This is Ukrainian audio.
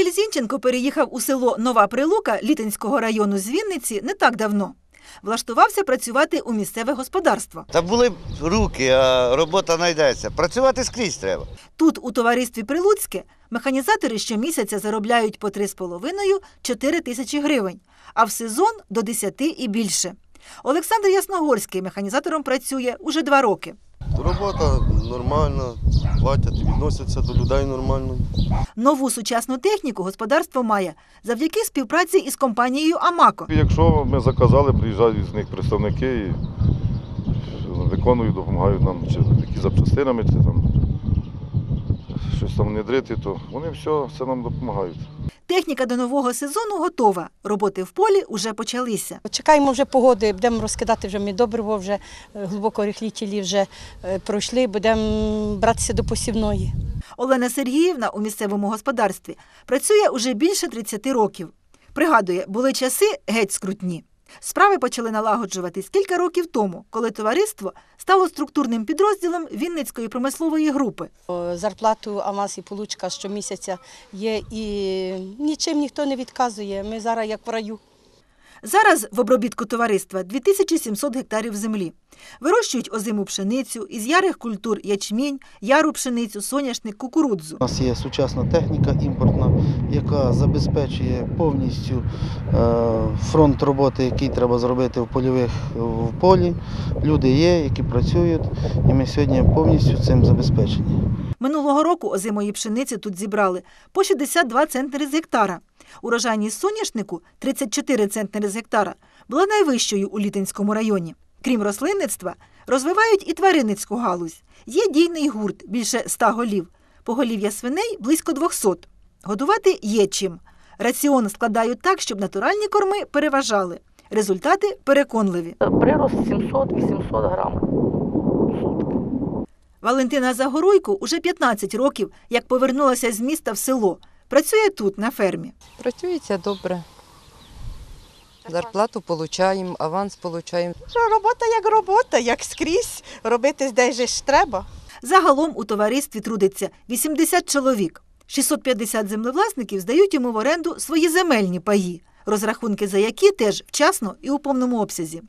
Зінченко переїхав у село Нова Прилука Літинського району з Вінниці не так давно. Влаштувався працювати у місцеве господарство. Та були б руки, а робота знайдеться. Працювати скрізь треба. Тут, у товаристві Прилуцьке, механізатори щомісяця заробляють по 3,5-4 тисячі гривень, а в сезон до 10 і більше. Олександр Ясногорський механізатором працює уже два роки. Робота нормальна, платять, відносяться до людей нормально. Нову сучасну техніку господарство має завдяки співпраці із компанією Амако. Якщо ми заказали, приїжджають з них представники і виконують, допомагають нам чи які запчастинами, чи там щось там внедрити, то вони все, все нам допомагають. Техніка до нового сезону готова. Роботи в полі вже почалися. Чекаємо вже погоди, будемо розкидати вже мідобриво, вже е, глибоко рихлітілі вже е, пройшли, будемо братися до посівної. Олена Сергіївна у місцевому господарстві працює уже більше 30 років. Пригадує, були часи геть скрутні. Справи почали налагоджуватись кілька років тому, коли товариство стало структурним підрозділом Вінницької промислової групи. Зарплату Амас і Получка щомісяця є і нічим ніхто не відказує. Ми зараз як в раю. Зараз в обробітку товариства 2700 гектарів землі. Вирощують озиму пшеницю, із ярих культур ячмінь, яру пшеницю, соняшник, кукурудзу. У нас є сучасна техніка імпортна, яка забезпечує повністю е, фронт роботи, який треба зробити в польових в полі. Люди є, які працюють, і ми сьогодні повністю цим забезпечені. Минулого року озимої пшениці тут зібрали по 62 центнери з гектара. Урожайність соняшнику 34 центнери з гектара була найвищою у Літинському районі. Крім рослинництва, розвивають і тваринницьку галузь. Є дійний гурт більше 100 голів, поголів'я свиней близько 200. Годувати є чим. Раціон складають так, щоб натуральні корми переважали. Результати переконливі. Прирост 700-800 грам. Валентина Загоруйко уже 15 років, як повернулася з міста в село. Працює тут, на фермі. Працюється добре. Зарплату получаємо, аванс. Що робота як робота, як скрізь. Робити десь же ж треба. Загалом у товаристві трудиться 80 чоловік. 650 землевласників здають йому в оренду свої земельні паї, розрахунки за які теж вчасно і у повному обсязі.